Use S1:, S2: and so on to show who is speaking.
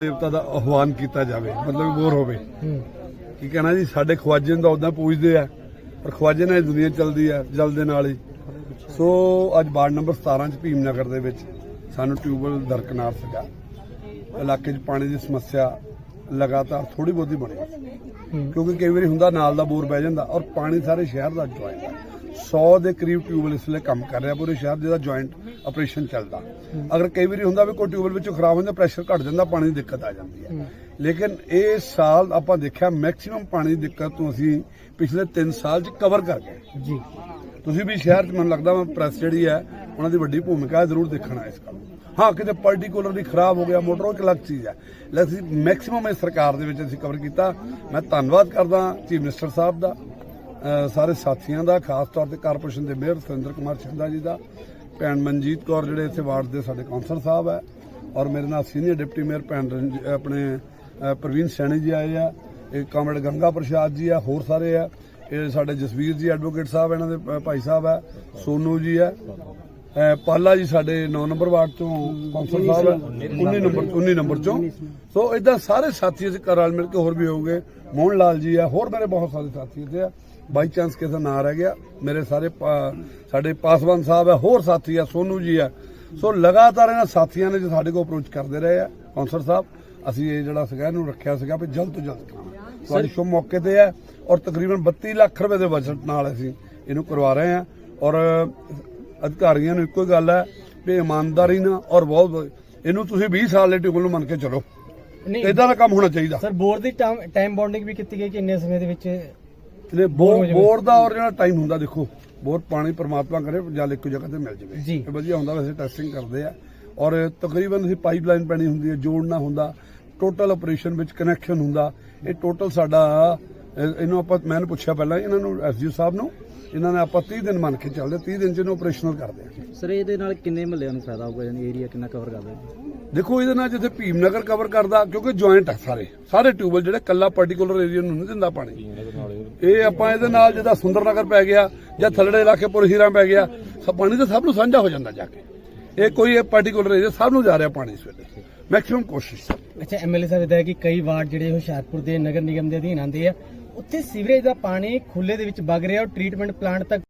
S1: ਦੇਵਤਾ ਦਾ ਆਹਵਾਨ ਕੀਤਾ ਜਾਵੇ ਮਤਲਬ ਬੋਰ ਹੋਵੇ। ਕੀ ਕਹਿਣਾ ਜੀ? ਸਾਡੇ ਖਵਾਜੇ ਨੂੰ ਤਾਂ ਉਦਾਂ ਪੂਜਦੇ ਆ ਪਰ ਖਵਾਜੇ ਨਾਲ ਦੁਨੀਆ ਚੱਲਦੀ ਆ ਜਲ ਦੇ ਨਾਲ ਹੀ। ਸੋ ਅੱਜ ਵਾਰਡ ਨੰਬਰ 17 ਚ ਭੀਮਨਗਰ ਦੇ ਵਿੱਚ ਸਾਨੂੰ ਟਿਊਬਵੈਲ ਦਰਕਨਾਰ ਸੀਗਾ ਇਲਾਕੇ 'ਚ ਪਾਣੀ ਦੀ ਸਮੱਸਿਆ ਲਗਾਤਾਰ ਥੋੜੀ ਬਹੁਤੀ ਬਣੀ। ਕਿਉਂਕਿ ਕਈ ਵਾਰੀ ਹੁੰਦਾ ਨਾਲ ਦਾ ਬੋਰ ਬਹਿ ਜਾਂਦਾ ਔਰ ਪਾਣੀ ਸਾਰੇ ਸ਼ਹਿਰ ਦਾ ਜੁਆਇੰਟ ਹੈ 100 ਦੇ ਕਰੀਬ ਟਿਊਬਵੈਲ ਇਸ ਵੇਲੇ ਕੰਮ ਕਰ ਰਿਹਾ ਪੂਰੇ ਸ਼ਹਿਰ ਜਿਹਦਾ ਜੁਆਇੰਟ ਆਪਰੇਸ਼ਨ ਚੱਲਦਾ। ਅਗਰ ਕਈ ਵਾਰੀ ਹੁੰਦਾ ਵੀ ਕੋਈ ਟਿਊਬਵੈਲ ਵਿੱਚੋਂ ਖਰਾਬ ਹੋ ਜਾਂਦਾ ਪ੍ਰੈਸ਼ਰ ਘਟ ਜਾਂਦਾ ਪਾਣੀ ਦੀ ਦਿੱਕਤ ਆ ਜਾਂਦੀ ਹੈ। ਲੇਕਿਨ ਇਹ ਸਾਲ ਆਪਾਂ ਦੇਖਿਆ ਮੈਕਸਿਮਮ ਪਾਣੀ ਦੀ ਦਿੱਕਤ ਤੋਂ ਅਸੀਂ ਪਿਛਲੇ 3 ਸਾਲ 'ਚ ਕਵਰ ਕਰ ਗਏ।
S2: ਜੀ।
S1: ਤੁਸੀਂ ਵੀ ਸ਼ਹਿਰ 'ਚ ਮੈਨੂੰ ਲੱਗਦਾ ਵਾ ਪ੍ਰੈਸ ਜਿਹੜੀ ਹੈ ਉਹਨਾਂ ਦੀ ਵੱਡੀ ਭੂਮਿਕਾ ਹੈ ਜ਼ਰੂਰ ਦੇਖਣਾ ਇਸ ਕੰਮ ਨੂੰ। ਹਾਂ ਕਿਤੇ ਪਾਰਟਿਕੂਲਰਲੀ ਖਰਾਬ ਹੋ ਗਿਆ ਮੋਟਰ ਉਹ ਇੱਕ ਅਲੱਗ ਚੀਜ਼ ਹੈ। ਲੇਕਿਨ ਮੈਕਸਿਮਮ ਇਸ ਸਰਕਾਰ ਦੇ ਵਿੱਚ ਅਸੀਂ ਕਵਰ ਕੀਤਾ। ਮੈਂ ਧੰਨਵਾਦ ਕਰਦਾ ਚੀਫ ਮਿਨਿਸਟਰ ਸਾਹਿਬ ਦਾ। ਸਾਰੇ ਸਾਥੀਆਂ ਦਾ ਖਾਸ ਤੌਰ ਤੇ ਕਾਰਪੋਰੇਸ਼ਨ ਦੇ ਮੇਅਰ ਸੁਰਿੰਦਰ ਕੁਮਾਰ ਛਿੰਦਾ ਜੀ ਦਾ ਭੈਣ ਮਨਜੀਤ ਕੌਰ ਜਿਹੜੇ ਇੱਥੇ ਵਾਰਡ ਦੇ ਸਾਡੇ ਕੌਂਸਲਰ ਸਾਹਿਬ ਹੈ ਔਰ ਮੇਰੇ ਨਾਲ ਸੀਨੀਅਰ ਡਿਪਟੀ ਮੇਅਰ ਭੈਣ ਆਪਣੇ ਪ੍ਰਵੀਨ ਸੈਣੀ ਜੀ ਆਏ ਆ ਇਹ ਕਾਮਰੇਡ ਗੰਗਾ ਪ੍ਰਸ਼ਾਦ ਜੀ ਆ ਹੋਰ ਸਾਰੇ ਆ ਇਹ ਸਾਡੇ ਜਸਵੀਰ ਜੀ ਐਡਵੋਕੇਟ ਸਾਹਿਬ ਇਹਨਾਂ ਦੇ ਭਾਈ ਸਾਹਿਬ ਹੈ ਸੋਨੂ ਜੀ ਹੈ ਅਹ ਪਾਲਾ ਜੀ ਸਾਡੇ 9 ਨੰਬਰ ਵਾਰਡ ਤੋਂ ਕੌਂਸਲ ਸਾਹਿਬ ਹੈ 19 ਨੰਬਰ 19 ਨੰਬਰ। ਚੋਂ। ਸੋ ਇਦਾਂ ਸਾਰੇ ਸਾਥੀ ਅਸੀਂ ਘਰ ਨਾਲ ਮਿਲ ਕੇ ਹੋਰ ਵੀ ਹੋਗੇ ਮੋਹਨ ਲਾਲ ਜੀ ਆ ਹੋਰ ਮੇਰੇ ਬਹੁਤ ਸਾਰੇ ਸਾਥੀ ਇੱਥੇ ਆ। ਬਾਈ ਚਾਂਸ ਕਿਸੇ ਦਾ ਨਾਂ ਰਹਿ ਗਿਆ। ਮੇਰੇ ਸਾਰੇ ਸਾਡੇ ਪਾਸਵਾਨ ਸਾਹਿਬ ਹੈ ਹੋਰ ਸਾਥੀ ਆ ਸੋਨੂ ਜੀ ਆ ਸੋ ਲਗਾਤਾਰ ਇਹਨਾਂ ਸਾਥੀਆਂ ਨੇ ਜੋ ਸਾਡੇ ਕੋਲ ਅਪਰੋਚ ਕਰਦੇ ਰਹੇ ਆ ਕੌਂਸਲ ਸਾਹਿਬ ਅਸੀਂ ਇਹ ਜਿਹੜਾ ਸੀਗਾ ਇਹਨੂੰ ਰੱਖਿਆ ਸੀਗਾ ਵੀ ਜਲਦ ਤੋਂ ਜਲਦ ਕਰਾਉਣਾ। ਤੁਹਾਡੀ ਸ਼ੁਭ ਮੌਕੇ ਤੇ ਹੈ ਔਰ ਤਕਰੀਬਨ 32 ਲੱਖ ਰੁਪਏ ਦੇ ਬਜਟ ਨਾਲ ਅਸੀਂ ਇਹਨੂੰ ਕਰਵਾ ਰਹੇ ਹਾਂ। ਔਰ ਅਧਿਕਾਰੀਆਂ ਨੂੰ ਇੱਕੋ ਹੀ ਗੱਲ ਹੈ ਵੀ ਇਮਾਨਦਾਰੀ ਨਾਲ ਔਰ ਬਹੁਤ ਇਹਨੂੰ ਤੁਸੀਂ 20 ਸਾਲ ਦੇ ਟਿਕਲ ਨੂੰ ਮੰਨ ਕੇ ਚੱਲੋ। ਇਦਾਂ ਦਾ ਕੰਮ ਹੋਣਾ ਚਾਹੀਦਾ।
S2: ਸਰ ਬੋਰਡ ਦੀ ਟਾਈਮ ਬੌਂਡਿੰਗ ਵੀ ਕੀਤੀ ਗਈ ਕਿ ਇੰਨੇ ਸਮੇਂ ਦੇ ਵਿੱਚ?
S1: ਤੇ ਬੋਰ ਬੋਰ ਦਾ ਔਰ ਜਿਹੜਾ ਟਾਈਮ ਹੁੰਦਾ ਦੇਖੋ ਬੋਰ ਪਾਣੀ ਪ੍ਰਮਾਤਮਾ ਕਰੇ ਜਲ ਇੱਕੋ ਜਗ੍ਹਾ ਤੇ ਮਿਲ ਜਾਵੇ। ਇਹ ਵਧੀਆ ਹੁੰਦਾ ਵੈਸੇ ਟੈਸਟਿੰਗ ਕਰਦੇ ਆ। ਔਰ ਤਕਰੀਬਨ ਅਸੀਂ ਪਾਈਪਲਾਈਨ ਪੈਣੀ ਹੁੰਦੀ ਹੈ ਜੋੜਨਾ ਹੁੰਦਾ ਟੋਟਲ ਆਪਰੇਸ਼ਨ ਵਿੱਚ ਕਨੈਕਸ਼ਨ ਹੁੰਦਾ। ਇਹ ਟੋਟਲ ਸਾਡਾ ਇਹਨੂੰ ਆਪਾਂ ਮੈਨੂੰ ਪੁੱਛਿਆ ਪਹਿਲਾਂ ਇਹਨਾਂ ਨੂੰ ਐਸਜੀਓ ਸਾਹਿਬ ਨੂੰ ਇਹਨਾਂ ਨੇ ਆਪਾਂ 30 ਦਿਨ ਮੰਨ ਕੇ ਚੱਲਦੇ 30 ਦਿਨ ਚ ਇਹਨੂੰ ਆਪਰੇਸ਼ਨਲ ਕਰਦੇ ਆ।
S3: ਸਰ ਇਹਦੇ ਨਾਲ ਕਿੰਨੇ ਮਹੱਲਿਆਂ ਨੂੰ ਫਾਇਦਾ ਹੋਊਗਾ ਯਾਨੀ ਏਰੀਆ ਕਿੰਨਾ ਕਵਰ ਕਰਦਾ
S1: ਦੇਖੋ ਇਹਦੇ ਨਾਲ ਜਿੱਥੇ ਭੀਮਨਗਰ ਕਵਰ ਕਰਦਾ ਕਿਉਂਕਿ ਜੁਆਇੰਟ ਹੈ ਸਾਰੇ ਸਾਰੇ ਟਿਊਬਲ ਜਿਹੜੇ ਕੱਲਾ ਪਾਰਟੀਕੂਲਰ ਏਰੀਆ ਨੂੰ ਨਹੀਂ ਦਿੰਦਾ ਪਾਣੀ। ਇਹ ਆਪਾਂ ਇਹਦੇ ਨਾਲ ਜਿਹਦਾ ਸੁੰਦਰਨਗਰ ਪੈ ਗਿਆ ਜਾਂ ਥੱਲੜੇ ਇਲਾਕੇ ਪੁਰ ਹੀਰਾ ਪੈ ਗਿਆ ਸਭ ਪਾਣੀ ਤਾਂ ਸਭ ਨੂੰ ਸਾਂਝਾ ਹੋ ਜਾਂਦਾ ਜਾ ਕੇ। ਇਹ ਕੋਈ ਇਹ ਪਾਰਟੀਕੂਲਰ ਏਰੀਆ ਸਭ ਨੂੰ ਜਾ ਰਿਹਾ ਪਾਣੀ ਇਸ ਵੇਲੇ। ਮੈਕਸਿਮਮ ਕੋਸ਼ਿਸ਼
S2: ਅੱਛਾ ਐਮਐਲਏ ਸਾਹਿਬ ਦਾ ਕਿ ਕਈ ਵਾਰਡ ਜਿਹੜੇ ਹੁਸ਼ਿਆਰਪੁਰ ਦੇ ਨਗਰ ਨਿਗਮ ਦੇ ਅਧੀਨ ਆਉਂਦੇ ਆ ਉੱਥੇ ਸੀਵਰੇਜ ਦਾ ਪਾਣੀ ਖੁੱਲੇ ਦੇ ਵਿੱਚ ਵਗ ਰਿਹਾ ਔਰ ਟ੍ਰੀਟਮੈਂਟ ਪਲਾਂਟ ਤੱਕ